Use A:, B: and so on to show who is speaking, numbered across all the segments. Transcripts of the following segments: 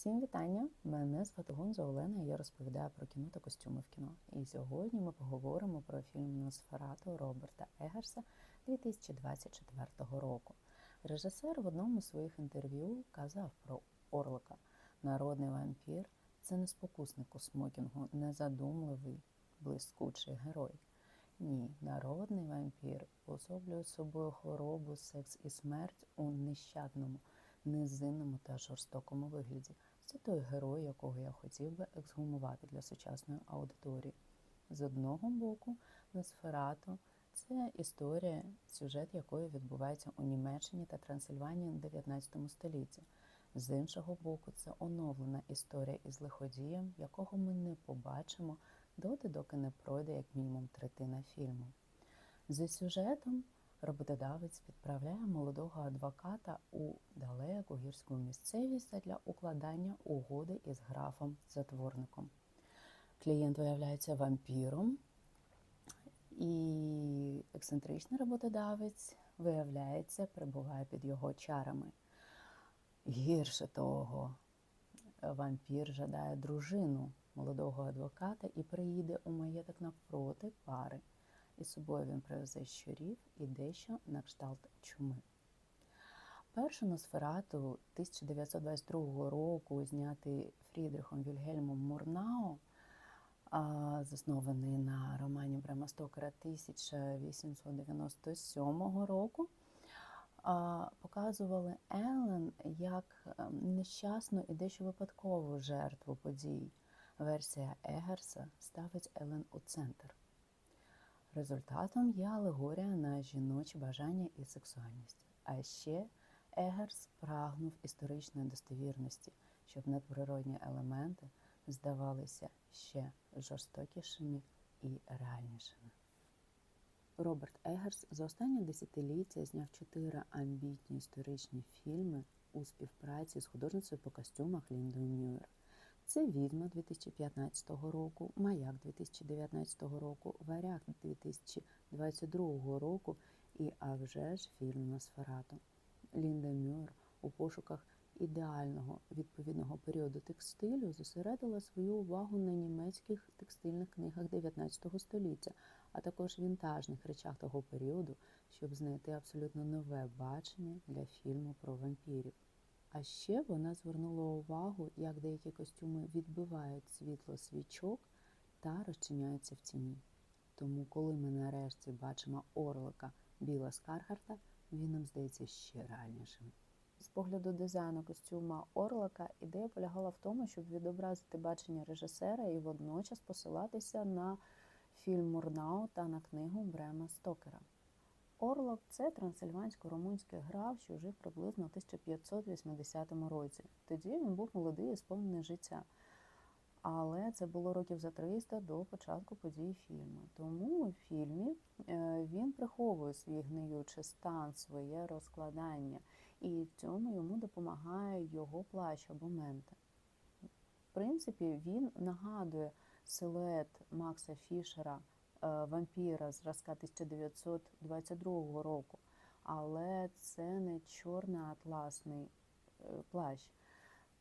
A: Всім вітання! Мене звати Гонза Олена, і я розповідаю про кіно та костюми в кіно. І сьогодні ми поговоримо про фільм Носферату Роберта Егерса 2024 року. Режисер в одному з своїх інтерв'ю казав про Орлика. Народний вампір це не спокусник у смокінгу, незадумливий, блискучий герой. Ні, народний вампір особлює собою хворобу, секс і смерть у нещадному, незинному та жорстокому вигляді. Це той герой, якого я хотів би ексгумувати для сучасної аудиторії. З одного боку, Носферату це історія, сюжет якої відбувається у Німеччині та Трансильванії у 19 столітті. З іншого боку, це оновлена історія із лиходієм, якого ми не побачимо доти, доки не пройде як мінімум третина фільму. За сюжетом роботодавець відправляє молодого адвоката у далеку гірську місцевість для укладання угоди із графом-затворником. Клієнт виявляється вампіром, і ексцентричний роботодавець, виявляється, перебуває під його чарами. Гірше того, вампір жадає дружину молодого адвоката і приїде у маєток навпроти пари. Із собою він привезе щурів і дещо на кшталт чуми. Першу Носферату 1922 року, знятий Фрідрихом Вільгельмом Мурнау, заснований на романі Брема Стокера 1897 року, показували Елен як нещасну і дещо випадкову жертву подій. Версія Егерса ставить Елен у центр. Результатом є алегорія на жіночі бажання і сексуальність. А ще Егерс прагнув історичної достовірності, щоб надприродні елементи здавалися ще жорстокішими і реальнішими. Роберт Егерс за останнє десятиліття зняв чотири амбітні історичні фільми у співпраці з художницею по костюмах Ліндою Мюр. Це Відьма 2015 року, Маяк 2019 року, Варяг 2022 року і а вже ж фільм Носферату. Лінда Мюр у пошуках ідеального відповідного періоду текстилю зосередила свою увагу на німецьких текстильних книгах 19 століття, а також вінтажних речах того періоду, щоб знайти абсолютно нове бачення для фільму про вампірів. А ще вона звернула увагу, як деякі костюми відбивають світло свічок та розчиняються в тіні. Тому, коли ми нарешті бачимо орлика Біла Скархарта, він нам здається ще реальнішим. З погляду дизайну костюма Орлика ідея полягала в тому, щоб відобразити бачення режисера і водночас посилатися на фільм Мурнау та на книгу Брема Стокера. Орлок це трансильвансько-румунський граф, що жив приблизно в 1580 році. Тоді він був молодий і сповнений життя. Але це було років за 300 до початку подій фільму. Тому у фільмі він приховує свій гниючий стан, своє розкладання, і в цьому йому допомагає його плащ або мента. В принципі, він нагадує силует Макса Фішера вампіра зразка 1922 року, але це не чорний атласний плащ.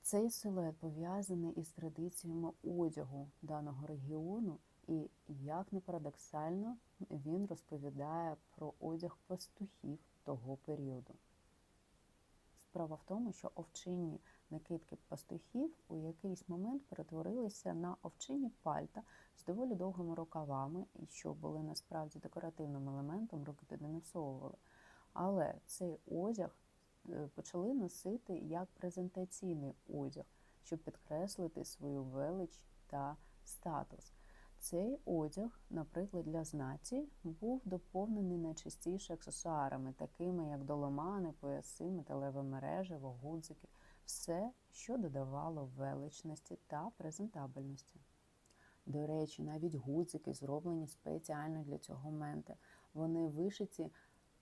A: Цей силует пов'язаний із традиціями одягу даного регіону, і, як не парадоксально, він розповідає про одяг пастухів того періоду. Справа в тому, що овчинні накидки пастухів у якийсь момент перетворилися на овчинні пальта з доволі довгими рукавами, і що були насправді декоративним елементом, руки туди не всовували. Але цей одяг почали носити як презентаційний одяг, щоб підкреслити свою велич та статус. Цей одяг, наприклад, для знаті, був доповнений найчастіше аксесуарами, такими як доломани, пояси, металеве мережево, гудзики, все, що додавало величності та презентабельності. До речі, навіть гудзики зроблені спеціально для цього моменту. Вони вишиті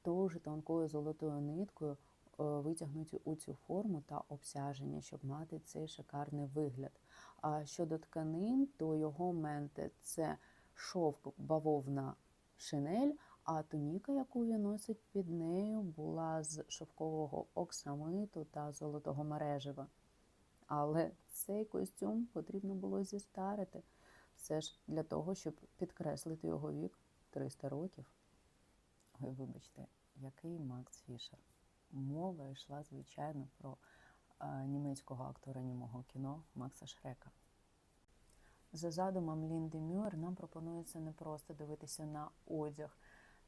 A: дуже тонкою золотою ниткою, витягнуті у цю форму та обсяження, щоб мати цей шикарний вигляд. А щодо тканин, то його менти це шовк бавовна шинель, а туніка, яку він носить під нею, була з шовкового оксамиту та золотого мережева. Але цей костюм потрібно було зістарити. Все ж для того, щоб підкреслити його вік 300 років. Ой, вибачте, який Макс Фішер. Мова йшла, звичайно, про німецького актора німого кіно Макса Шрека. За задумом Лінди Мюр нам пропонується не просто дивитися на одяг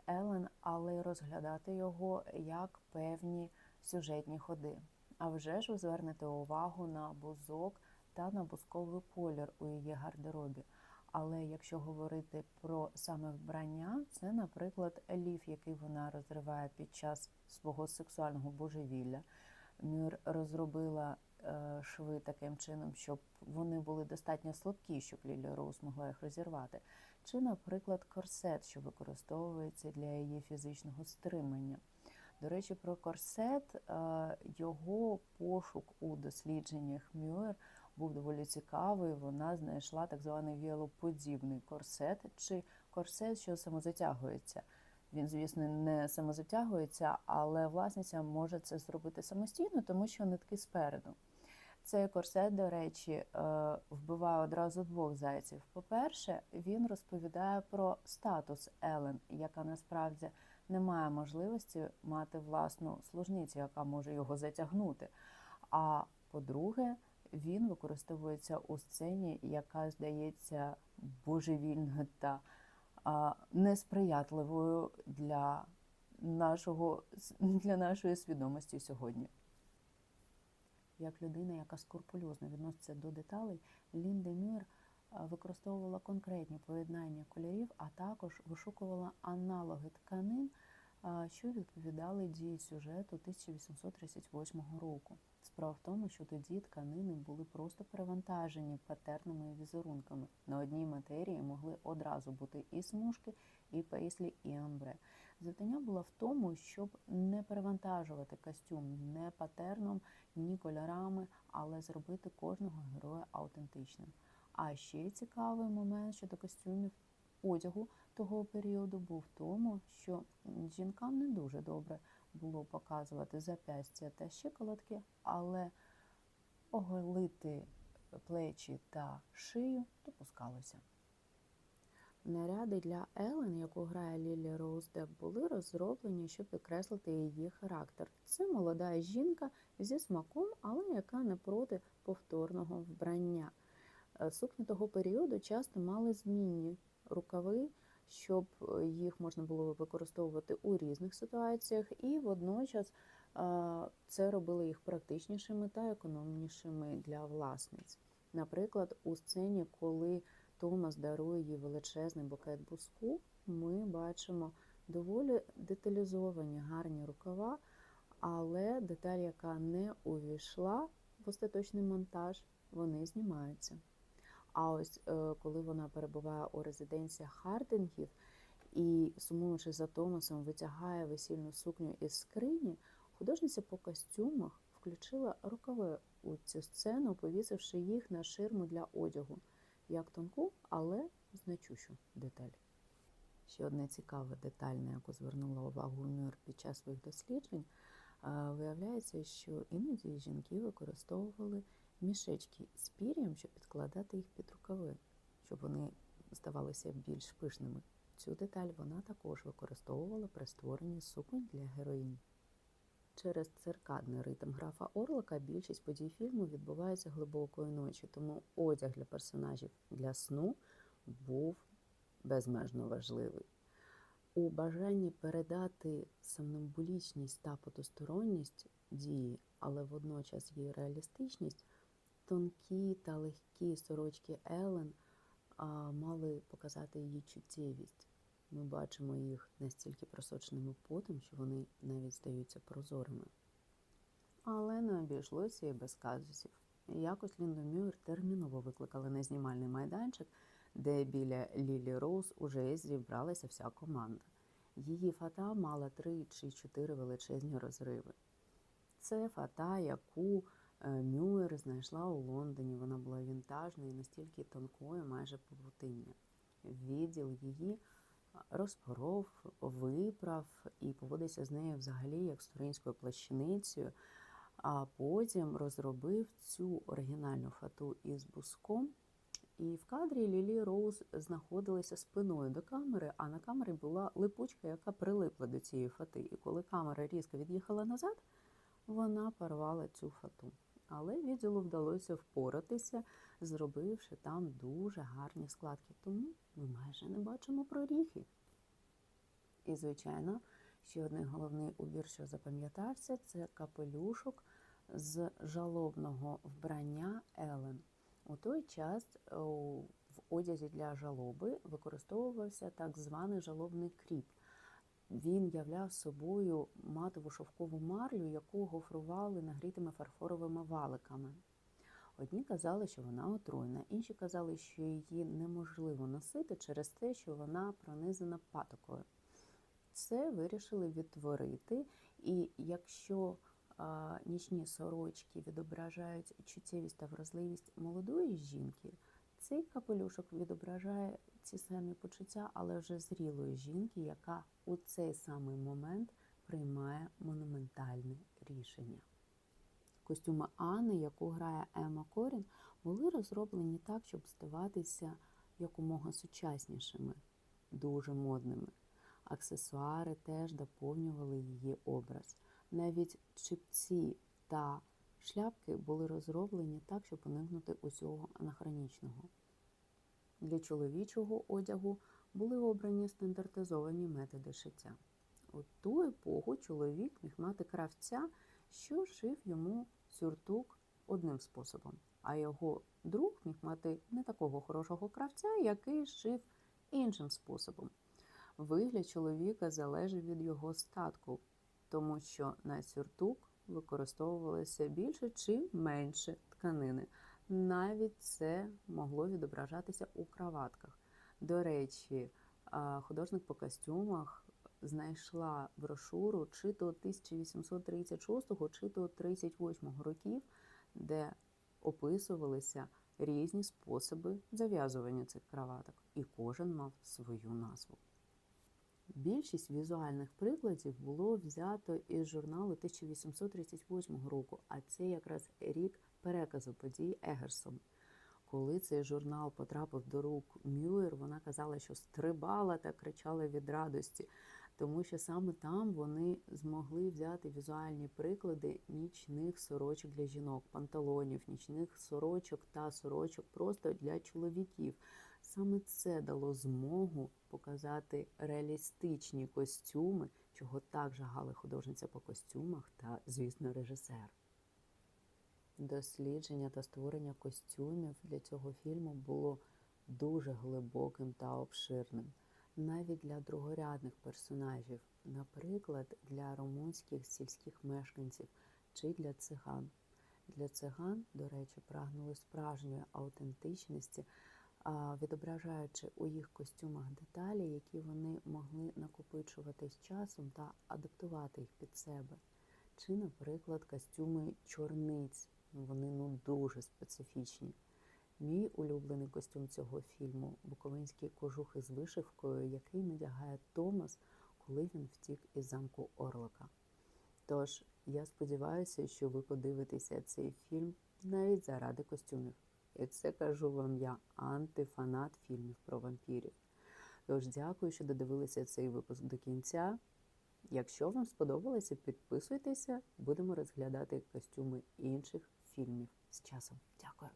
A: Елен, але й розглядати його як певні сюжетні ходи. А вже ж ви звернете увагу на бузок та на бузковий колір у її гардеробі. Але якщо говорити про саме вбрання, це, наприклад, ліф, який вона розриває під час свого сексуального божевілля. Мюр розробила е, шви таким чином, щоб вони були достатньо слабкі, щоб Лілі Роуз могла їх розірвати. Чи, наприклад, корсет, що використовується для її фізичного стримання. До речі, про корсет е, його пошук у дослідженнях Мюр був доволі цікавий. Вона знайшла так званий віялоподібний корсет чи корсет, що самозатягується. Він, звісно, не самозатягується, але власниця може це зробити самостійно, тому що нитки спереду. Цей корсет, до речі, е, вбиває одразу двох зайців. По-перше, він розповідає про статус Елен, яка насправді не має можливості мати власну служницю, яка може його затягнути. А по-друге, він використовується у сцені, яка здається божевільною та несприятливою для нашого для нашої свідомості сьогодні. Як людина, яка скрупульозно відноситься до деталей, Лінда Мюр використовувала конкретні поєднання кольорів, а також вишукувала аналоги тканин, що відповідали дії сюжету 1838 року. Справа в тому, що тоді тканини були просто перевантажені патерними візерунками. На одній матерії могли одразу бути і смужки, і пейслі, і амбре. Завдання було в тому, щоб не перевантажувати костюм не патерном, ні кольорами, але зробити кожного героя аутентичним. А ще цікавий момент щодо костюмів одягу того періоду був в тому, що жінкам не дуже добре було показувати запястя та щиколотки, але оголити плечі та шию допускалося. Наряди для Елен, яку грає Лілі Роуздеп, були розроблені, щоб підкреслити її характер. Це молода жінка зі смаком, але яка не проти повторного вбрання. Сукні того періоду часто мали змінні рукави, щоб їх можна було використовувати у різних ситуаціях, і водночас це робило їх практичнішими та економнішими для власниць. Наприклад, у сцені, коли Томас дарує їй величезний букет буску, ми бачимо доволі деталізовані гарні рукава, але деталь, яка не увійшла в остаточний монтаж, вони знімаються. А ось е, коли вона перебуває у резиденціях Хардингів і, сумуючи за Томасом, витягає весільну сукню із скрині, художниця по костюмах включила рукави у цю сцену, повісивши їх на ширму для одягу, як тонку, але значущу деталь. Ще одна цікава деталь, на яку звернула увагу Мюр під час своїх досліджень, виявляється, що іноді жінки використовували мішечки з пір'ям, щоб підкладати їх під рукави, щоб вони здавалися більш пишними. Цю деталь вона також використовувала при створенні суконь для героїнь. Через циркадний ритм графа Орлика більшість подій фільму відбувається глибокої ночі, тому одяг для персонажів для сну був безмежно важливий. У бажанні передати сомнамбулічність та потусторонність дії, але водночас її реалістичність, тонкі та легкі сорочки Елен а, мали показати її чуттєвість. Ми бачимо їх настільки просоченими потом, що вони навіть здаються прозорими. Але не обійшлося і без казусів. Якось Лінду Мюр терміново викликали на знімальний майданчик, де біля Лілі Роуз уже зібралася вся команда. Її фата мала три чи чотири величезні розриви. Це фата, яку Мюер знайшла у Лондоні. Вона була вінтажною настільки тонкою, майже павутиння. Відділ її розпоров, виправ і поводиться з нею взагалі як з туринською плащаницею. а потім розробив цю оригінальну фату із буском. І в кадрі Лілі Роуз знаходилася спиною до камери, а на камері була липучка, яка прилипла до цієї фати. І коли камера різко від'їхала назад, вона порвала цю фату. Але відділу вдалося впоратися, зробивши там дуже гарні складки. Тому ми майже не бачимо проріхи. І, звичайно, ще один головний убір, що запам'ятався, це капелюшок з жалобного вбрання Елен. У той час в одязі для жалоби використовувався так званий жалобний кріп. Він являв собою матову шовкову марлю, яку гофрували нагрітими фарфоровими валиками. Одні казали, що вона отруйна, інші казали, що її неможливо носити через те, що вона пронизана патокою. Це вирішили відтворити, і якщо а, нічні сорочки відображають чуттєвість та вразливість молодої жінки, цей капелюшок відображає ці самі почуття, але вже зрілої жінки, яка у цей самий момент приймає монументальне рішення. Костюми Анни, яку грає Ема Корін, були розроблені так, щоб здаватися якомога сучаснішими, дуже модними. Аксесуари теж доповнювали її образ. Навіть чіпці та шляпки були розроблені так, щоб уникнути усього анахронічного. Для чоловічого одягу були обрані стандартизовані методи шиття. У ту епоху чоловік міг мати кравця, що шив йому сюртук одним способом, а його друг міг мати не такого хорошого кравця, який шив іншим способом. Вигляд чоловіка залежить від його статку, тому що на сюртук використовувалося більше чи менше тканини. Навіть це могло відображатися у краватках. До речі, художник по костюмах знайшла брошуру чи то 1836, чи то 38 років, де описувалися різні способи зав'язування цих краваток, і кожен мав свою назву. Більшість візуальних прикладів було взято із журналу 1838 року, а це якраз рік переказу подій Егерсом. Коли цей журнал потрапив до рук Мюєр, вона казала, що стрибала та кричала від радості, тому що саме там вони змогли взяти візуальні приклади нічних сорочок для жінок, панталонів, нічних сорочок та сорочок просто для чоловіків. Саме це дало змогу показати реалістичні костюми, чого так жагали художниця по костюмах та, звісно, режисер. Дослідження та створення костюмів для цього фільму було дуже глибоким та обширним, навіть для другорядних персонажів, наприклад, для румунських сільських мешканців чи для циган. Для циган, до речі, прагнули справжньої аутентичності відображаючи у їх костюмах деталі, які вони могли накопичувати з часом та адаптувати їх під себе. Чи, наприклад, костюми чорниць. Вони ну дуже специфічні. Мій улюблений костюм цього фільму буковинський кожух із вишивкою, який надягає Томас, коли він втік із замку Орлока. Тож, я сподіваюся, що ви подивитеся цей фільм навіть заради костюмів. І це кажу вам я, антифанат фільмів про вампірів. Тож дякую, що додивилися цей випуск до кінця. Якщо вам сподобалося, підписуйтеся, будемо розглядати костюми інших фільмів з часом. Дякую.